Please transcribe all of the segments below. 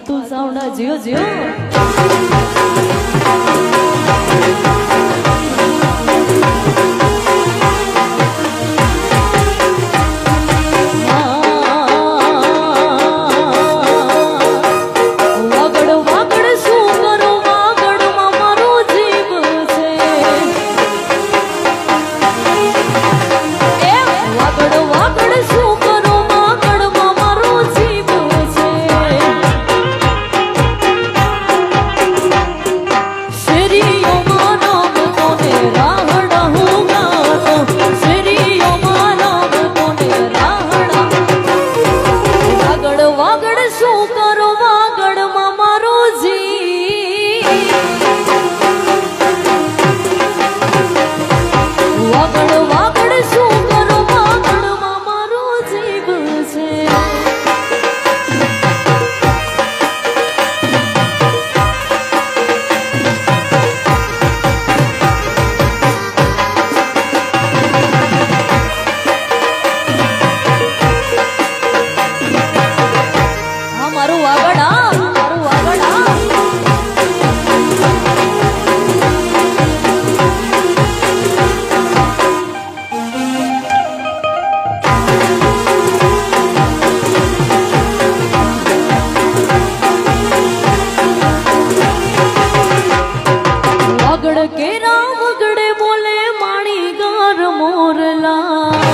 અતુલ સાવડા જીઓ જીઓ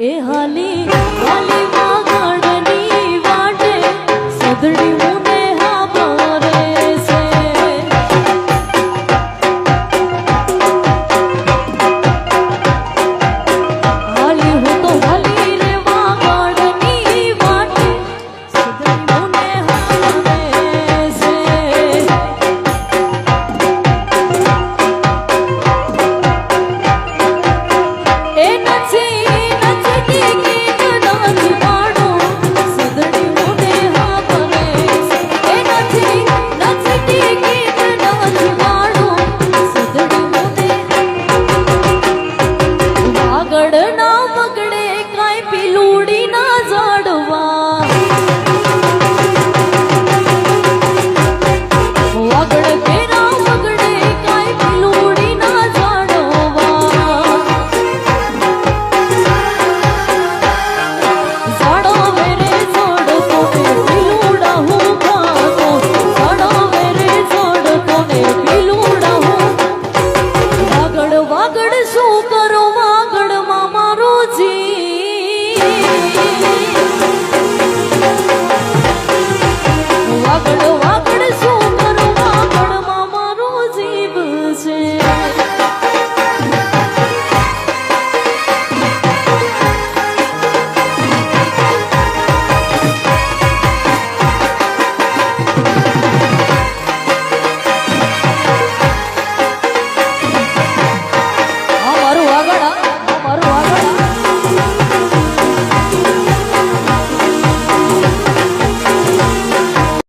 એ હાલી હાલી માં ગાળની વાટે સદડી